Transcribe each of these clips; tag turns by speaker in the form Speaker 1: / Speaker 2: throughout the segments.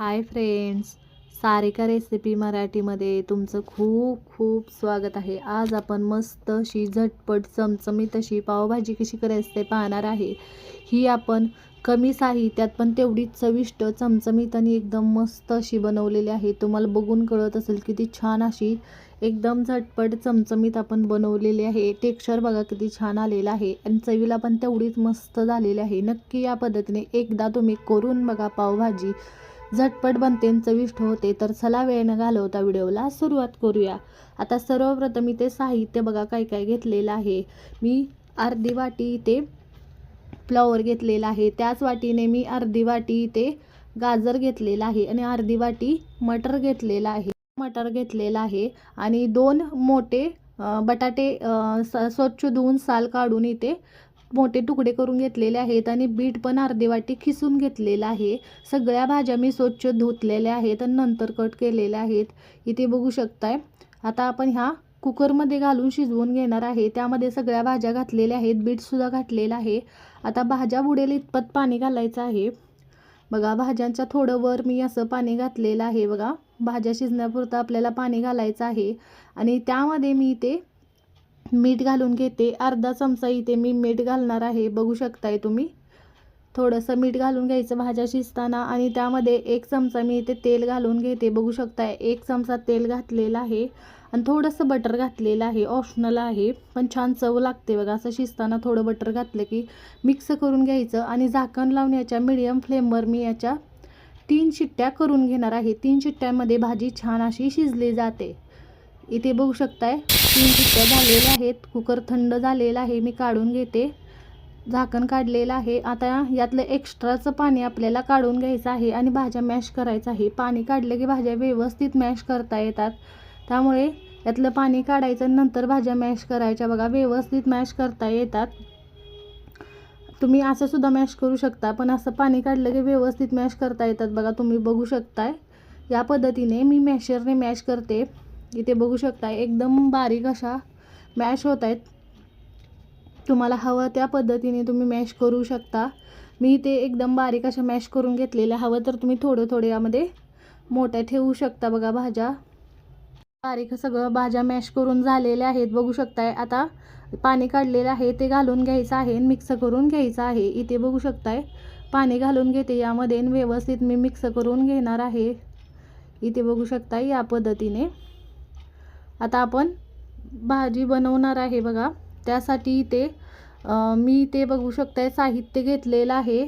Speaker 1: Hi friends Sarika recipe मराठीमध्ये तुमचं खूप खूप स्वागत आहे. आज आपण मस्त अशी झटपट चमचमीत अशी पावभाजी कशी करायची ते पाहणार आहे. ही आपण कमी साहित्यात पण तेवढीच चविष्ट चमचमीत आणि एकदम मस्त अशी बनवलेली आहे. तुम्हाला बघून कळत असेल किती छान अशी एकदम झटपट चमचमीत आपण बनवलेली आहे. टेक्स्चर बघा किती छान आलेलं आहे आणि चवीला पण तेवढीच मस्त झालेली आहे. नक्की या पद्धतीने एकदा तुम्ही करून बघा पावभाजी. झटपट बनते चविष्ट होते. तर चला वेळ न घालवता व्हिडिओला सुरुवात करूया. आता सर्वप्रथम इथे साहित्य बघा काय काय घेतलेलं आहे. मी अर्धी वाटी इथे फ्लॉवर घेतलेला आहे. त्याच वाटीने मी अर्धी वाटी इथे गाजर घेतलेला आहे आणि अर्धी वाटी मटर घेतलेला आहे. मटर घेतलेला आहे आणि दोन मोठे बटाटे स्वच्छ धुवून साल काढून इथे मोठे तुकडे करून घेतलेले आहेत आणि बीट पण अर्धी वाटी खिसून घेतलेलं आहे. सगळ्या भाज्या मी स्वच्छ धुतलेल्या आहेत आणि नंतर कट केलेल्या आहेत. इथे बघू शकताय. आता आपण ह्या कुकरमध्ये घालून शिजवून घेणार आहे. त्यामध्ये सगळ्या भाज्या घातलेल्या आहेत. बीटसुद्धा घातलेलं आहे. आता भाज्या बुडेल इतपत पाणी घालायचं आहे. बघा भाज्यांच्या थोडं वर मी असं पाणी घातलेलं आहे. बघा भाज्या शिजण्यापुरतं आपल्याला पाणी घालायचं आहे. आणि त्यामध्ये मी ते मीठ घालून घेते. अर्धा चमचा इथे मी मीठ घालणार आहे. बघू शकताय तुम्ही. थोडंसं मीठ घालून घ्यायचं. भाज्या शिजताना आणि त्यामध्ये एक चमचा मी इथे तेल घालून घेते. बघू शकताय एक चमचा तेल घातलेलं आहे. आणि थोडंसं बटर घातलेलं आहे. ऑप्शनल आहे. पण छान चव लागते बघा. असं शिजताना थोडं बटर घातलं की मिक्स करून घ्यायचं. आणि झाकण लावून याच्या मिडियम फ्लेमवर मी याच्या तीन शिट्ट्या करून घेणार आहे. तीन शिट्ट्यामध्ये भाजी छान अशी शिजली जाते. इथे बघू शकताय. तीन शिट्ट्या झालेल्या आहेत. कुकर थंड झालेला आहे. मी काढून घेते. झाकण काढलेलं आहे. आता यातलं एक्स्ट्राचं पाणी आपल्याला काढून घ्यायचं आहे आणि भाज्या मॅश करायचं आहे. पाणी काढलं की भाज्या व्यवस्थित मॅश करता येतात. त्यामुळे यातलं पाणी काढायचं नंतर भाज्या मॅश करायच्या. बघा व्यवस्थित मॅश करता येतात. तुम्ही असं सुद्धा मॅश करू शकता पण असं पाणी काढलं की व्यवस्थित मॅश करता येतात. बघा तुम्ही बघू शकताय. या पद्धतीने मी मॅशरने मॅश करते. इथे बघू शकताय एकदम बारीक अशा मॅश होत आहेत. तुम्हाला हवं त्या पद्धतीने तुम्ही मॅश करू शकता. मी इथे एकदम बारीक अशा मॅश करून घेतलेल्या. हवं तर तुम्ही थोडं थोडं यामध्ये मोठ्या ठेवू शकता बघा भाज्या. बारीक सगळं भाज्या मॅश करून झालेल्या आहेत. बघू शकताय आता पाणी काढलेलं आहे. ते घालून घ्यायचं आहे मिक्स करून घ्यायचं आहे. इथे बघू शकताय पाणी घालून घेते यामध्ये व्यवस्थित मी मिक्स करून घेणार आहे. इथे बघू शकता या पद्धतीने. आता आपण भाजी बनवणार आहे बघा. त्यासाठी इथे मी ते बघू शकताय साहित्य घेतलेलं आहे.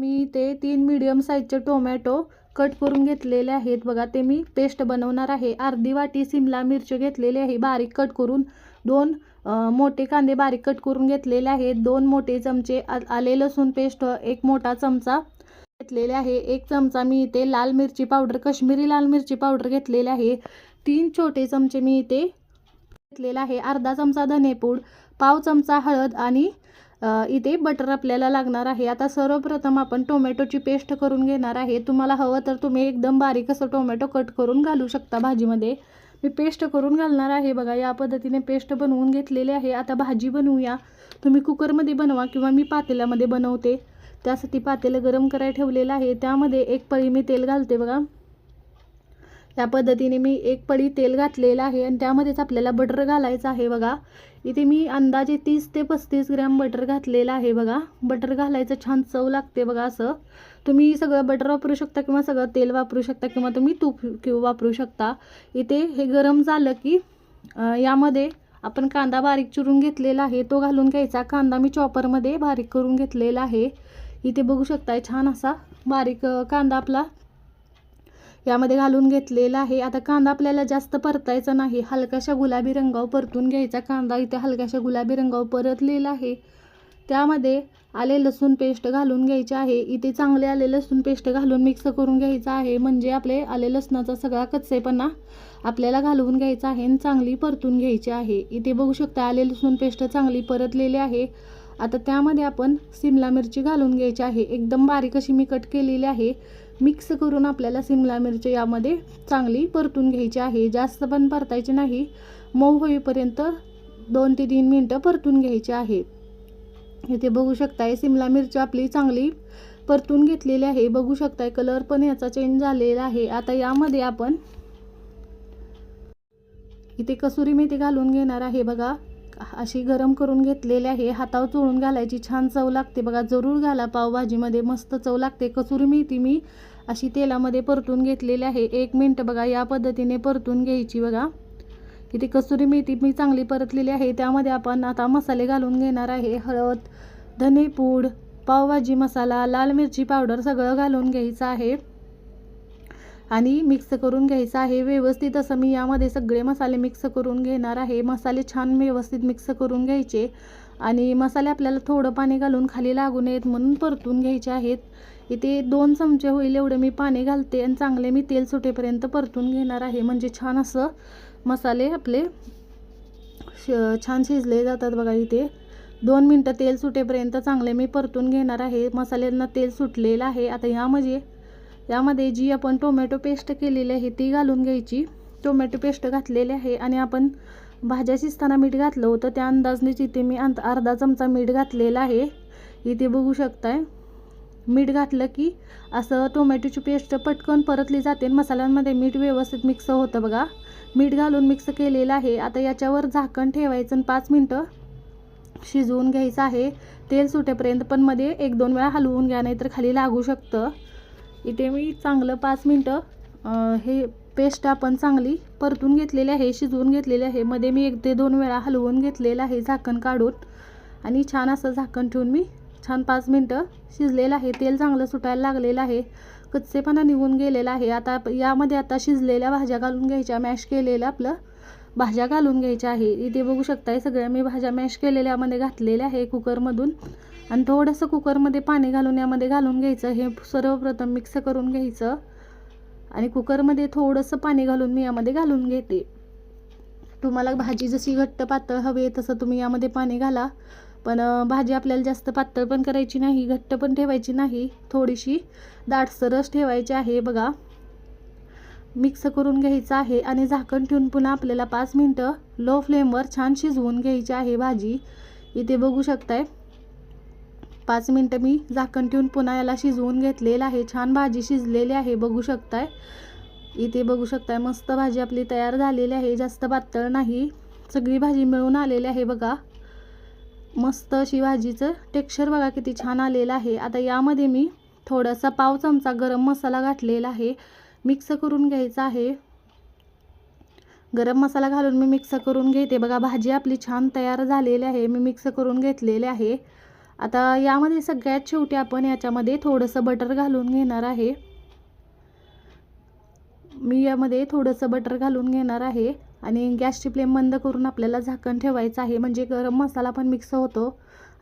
Speaker 1: मी ते तीन मीडियम साईजचे टोमॅटो कट करून घेतलेले आहेत बघा. ते मी पेस्ट बनवणार आहे. अर्धी वाटी सिमला मिरची घेतलेली आहे बारीक कट करून. दोन मोठे कांदे बारीक कट करून घेतलेले आहेत. दोन मोठे चमचे आ- आले लसूण पेस्ट एक मोठा चमचा घेतलेले आहे. एक चमचा मी इथे लाल मिरची पावडर कश्मीरी लाल मिरची पावडर घेतलेले आहे. तीन छोटे चमचे मी इथे घेतलेला आहे. अर्धा चमचा धनेपूड पाव चमचा हळद आणि इथे बटर आपल्याला लागणार आहे. आता सर्वप्रथम आपण टोमॅटोची पेस्ट करून घेणार आहे. तुम्हाला हवं तर तुम्ही एकदम बारीक असं टोमॅटो कट करून घालू शकता भाजीमध्ये. मी पेस्ट करून घालणार आहे. बघा या पद्धतीने पेस्ट बनवून घेतलेली आहे. आता भाजी बनवूया. तुम्ही कुकरमध्ये बनवा किंवा मी पातेल्यामध्ये बनवते. त्यासाठी पातेलं गरम करायला ठेवलेलं आहे. त्यामध्ये एक पळी मी तेल घालते बघा. या पद्धतीने मी एक पळी तेल घातलेलं आहे आणि त्यामध्येच आपल्याला बटर घालायचं आहे बघा. इथे मी अंदाजे तीस ते पस्तीस ग्रॅम बटर घातलेलं आहे बघा. बटर घालायचं छान चव लागते बघा असं. तुम्ही सगळं बटर वापरू शकता किंवा सगळं तेल वापरू शकता किंवा तुम्ही तूप किंवा वापरू शकता. इथे हे गरम झालं की यामध्ये आपण कांदा बारीक चिरून घेतलेला आहे. तो घालून घ्यायचा. कांदा मी चॉपरमध्ये बारीक करून घेतलेला आहे. इथे बघू शकताय छान असा बारीक कांदा आपला यामध्ये घालून घेतलेला आहे. आता कांदा आपल्याला जास्त परतायचा नाही. हलकाशा गुलाबी रंगावर परतून घ्यायचा कांदा. इथे हलकाशा गुलाबी रंगावर परतलेला आहे. त्यामध्ये आले लसूण पेस्ट घालून घ्यायचे आहे. इथे चांगले आले लसूण पेस्ट घालून मिक्स करून घ्यायचं आहे. म्हणजे आपले आले लसणाचा सगळा कच्चेपणा आपल्याला घालवून घ्यायचा आहे आणि चांगली परतून घ्यायची आहे. इथे बघू शकता आले लसूण पेस्ट चांगली परतलेली आहे. आता त्यामध्ये आपण सिमला मिरची घालून घ्यायची आहे. एकदम बारीक अशी मी कट केलेली आहे. मिक्स करून आपल्याला सिमला मिरची यामध्ये चांगली परतून घ्यायची आहे. जास्त पण परतायची नाही. मऊ होईपर्यंत दोन ते तीन मिनटं परतून घ्यायची आहे. इथे बघू शकताय सिमला मिरची आपली चांगली परतून घेतलेली आहे. बघू शकताय कलर पण याचा चेंज झालेला आहे. आता यामध्ये आपण इथे कसुरी मेथी घालून घेणार आहे बघा. अशी गरम करून घेतलेली आहे. हातावर चोळून घालायची छान चव लागते बघा. जरूर घाला. पावभाजीमध्ये मस्त चव लागते. कसुरी मेथी मी अशी तेलामध्ये परतून घेतलेली आहे. एक मिनटं बघा. या पद्धतीने परतून घ्यायची बघा. इथे कसुरी मेथी मी चांगली परतलेली आहे. त्यामध्ये आपण आता मसाले घालून घेणार आहे. हळद धनेपूड पावभाजी मसाला लाल मिरची पावडर सगळं घालून घ्यायचं आहे. आणि मिक्स करून घ्यायचं आहे. व्यवस्थित असं मी यामध्ये सगळे मसाले मिक्स करून घेणार आहे. मसाले छान व्यवस्थित मिक्स करून घ्यायचे. आणि मसाले आपल्याला थोडं पाणी घालून खाली लागू नयेत म्हणून परतून घ्यायचे आहेत. इथे दोन चमचे होईल एवढे मी पाणी घालते आणि चांगले मी तेल सुटेपर्यंत परतून घेणार आहे. म्हणजे छान असं मसाले आपले श छान शिजले जातात बघा इथे. दोन मिनटं तेल सुटेपर्यंत चांगले मी परतून घेणार आहे. मसाल्यांना तेल सुटलेलं आहे. आता यामध्ये यामध्ये जी आपण टोमॅटो पेस्ट केलेली आहे ती घालून घ्यायची. टोमॅटो पेस्ट घातलेली आहे आणि आपण भाज्या शिजताना मीठ घातलं होतं. त्या अंदाजनेच इथे मी अंत अर्धा चमचा मीठ घातलेला आहे. इथे बघू शकताय. मीठ घातलं की असं टोमॅटोची पेस्ट पटकन परतली जाते मसाल्यांमध्ये मीठ व्यवस्थित मिक्स होतं बघा. मीठ घालून मिक्स केलेलं आहे. आता याच्यावर झाकण ठेवायचं आणि पाच मिनटं शिजवून घ्यायचं आहे. तेल सुटेपर्यंत पण मध्ये एक दोन वेळा हलवून घ्या नाहीतर खाली लागू शकतं. इथे मी चांगलं पाच मिनटं हे पेस्ट आपण चांगली परतून घेतलेली आहे शिजवून घेतलेली आहे. मध्ये मी एक ते दोन वेळा हलवून घेतलेलं आहे झाकण काढून. आणि छान असं झाकण ठेवून मी छान पाच मिनटं शिजलेलं आहे. तेल चांगलं सुटायला लागलेलं आहे. कच्चेपणा निघून गेलेला आहे. आता यामध्ये आता शिजलेल्या भाज्या घालून घ्यायच्या मॅश केलेलं आपलं. भाज्या घालून घ्यायच्या आहे. इथे बघू शकताय सगळ्या मी भाज्या मॅश केलेल्यामध्ये घातलेल्या आहे कुकरमधून. आणि थोडंसं कुकरमध्ये पाणी घालून यामध्ये घालून घ्यायचं. हे सर्वप्रथम मिक्स करून घ्यायचं. आणि कुकरमध्ये थोडंसं पाणी घालून मी यामध्ये घालून घेते. तुम्हाला भाजी जशी घट्ट पातळ हवी आहे तसं तुम्ही यामध्ये पाणी घाला. पण भाजी आपल्याला जास्त पातळ पण करायची नाही घट्ट पण ठेवायची नाही. थोडीशी दाटसरच ठेवायची आहे बघा. मिक्स करून घ्यायचं आहे आणि झाकण ठेवून पुन्हा आपल्याला पाच मिनटं लो फ्लेमवर छान शिजवून घ्यायची आहे भाजी. इथे बघू शकताय पाच मिनटं मी झाकण ठेवून पुन्हा याला शिजवून घेतलेलं आहे. छान भाजी शिजलेली आहे बघू शकताय. इथे बघू शकताय मस्त भाजी आपली तयार झालेली आहे जास्त पातळ नाही. सगळी भाजी मिळून आलेली आहे बघा. मस्त अशी भाजीचं टेक्स्चर बघा किती छान आलेलं आहे. आता यामध्ये मी थोडासा पाव चमचा गरम मसाला घातलेला आहे. मिक्स करून घ्यायचं आहे. गरम मसाला घालून मी मिक्स करून घेते. बघा भाजी आपली छान तयार झालेली आहे. मी मिक्स करून घेतलेले आहे. आता यामध्ये सगळ्यात शेवटी आपण याच्यामध्ये थोडंसं बटर घालून घेणार आहे. मी यामध्ये थोडंसं बटर घालून घेणार आहे. आणि गॅसची फ्लेम बंद करून आपल्याला झाकण ठेवायचं आहे. म्हणजे गरम मसाला पण मिक्स होतो.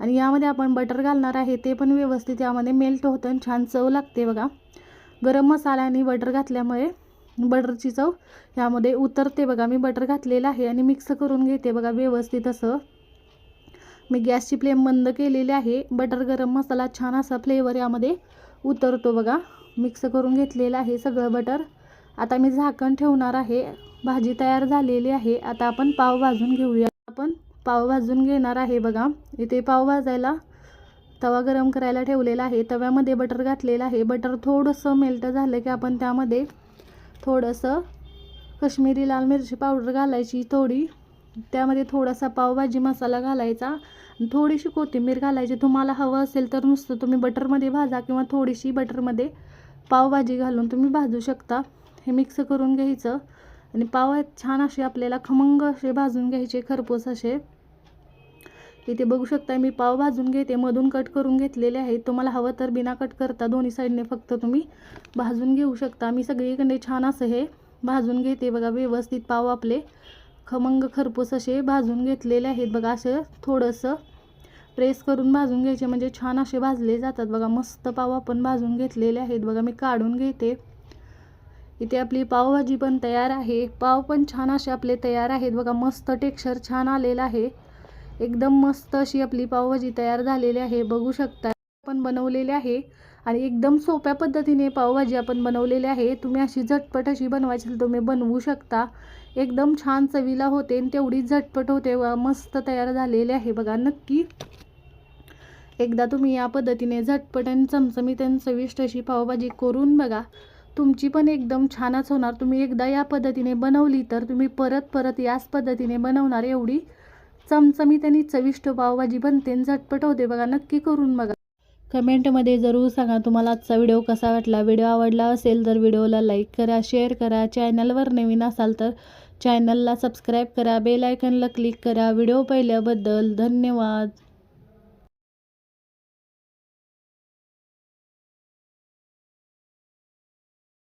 Speaker 1: आणि यामध्ये आपण बटर घालणार आहे. ते पण व्यवस्थित यामध्ये मेल्ट होतं आणि छान चव लागते बघा. गरम मसाला आणि बटर घातल्यामुळे बटरची चव यामध्ये उतरते बघा. मी बटर घातलेलं आहे आणि मिक्स करून घेते बघा व्यवस्थित असं. मी गॅसची फ्लेम बंद केलेली आहे. बटर गरम मसाला छान असा फ्लेवर यामध्ये उतरतो बघा. मिक्स करून घेतलेलं आहे सगळं बटर आता मी झाकण ठेवणार आहे. भाजी तयार झालेली आहे. आता आपण पाव भाजून घेऊया. आपण पाव भाजून घेणार आहे बघा. इथे पाव भाजायला तवा गरम करायला ठेवलेला आहे. तव्यामध्ये बटर घातलेलं आहे. बटर थोडंसं मेल्ट झालं की आपण त्यामध्ये थोडंसं कश्मीरी लाल मिरची पावडर घालायची थोडी. त्यामध्ये थोडासा पावभाजी मसाला घालायचा. थोडीशी कोथिंबीर घालायची. तुम्हाला हवं असेल तर नुसतं तुम्ही बटरमध्ये भाजा किंवा थोडीशी बटरमध्ये पावभाजी घालून तुम्ही भाजू शकता. हे मिक्स करून घ्यायचं. आणि पाव छान असे आपल्याला खमंग असे भाजून घ्यायचे. खरपूस असे. इथे बघू शकता मी पाव भाजून घेते मधून कट करून घेतलेले आहेत. तुम्हाला हवं तर बिना कट करता दोन्ही साईडने फक्त तुम्ही भाजून घेऊ शकता. मी सगळीकडे छान असं हे भाजून घेते. बघा व्यवस्थित पाव आपले खमंग खरपूस असे भाजून घेतलेले आहेत. बघा असं थोडंसं प्रेस करून भाजून घ्यायचे. म्हणजे छान असे भाजले जातात. बघा मस्त पाव आपण भाजून घेतलेले आहेत. बघा मी काढून घेते. इथे आपली पावभाजी पण तयार आहे. पाव पण छान असे आपले तयार आहेत. बघा मस्त टेक्स्चर छान आलेलं आहे. एकदम मस्त अशी आपली पावभाजी तयार झालेली आहे. बघू शकता आपण बनवलेली आहे. आणि एकदम सोप्या पद्धतीने पावभाजी आपण बनवलेली आहे. तुम्ही अशी झटपट अशी बनवायची तुम्ही बनवू शकता. एकदम छान चवीला होते आणि तेवढी झटपट होते व मस्त तयार झालेली आहे. बघा नक्की. एकदा तुम्ही या पद्धतीने झटपट आणि चमचमीत आणि चविष्ट अशी पावभाजी करून बघा. तुमची पण एकदम छानच होणार. तुम्ही एकदा या पद्धतीने बनवली तर तुम्ही परत परत याच पद्धतीने बनवणार एवढी चमचमीत आणि चविष्ट पावभाजी बनते आणि झटपट होते. बघा नक्की करून बघा. कमेंटमध्ये जरूर सांगा तुम्हाला आजचा व्हिडिओ कसा वाटला. व्हिडिओ आवडला असेल तर व्हिडिओला लाईक करा शेअर करा. चॅनलवर नवीन असाल तर चॅनलला सबस्क्राईब करा. बेल आयकनला क्लिक करा. व्हिडिओ पाहिल्याबद्दल धन्यवाद.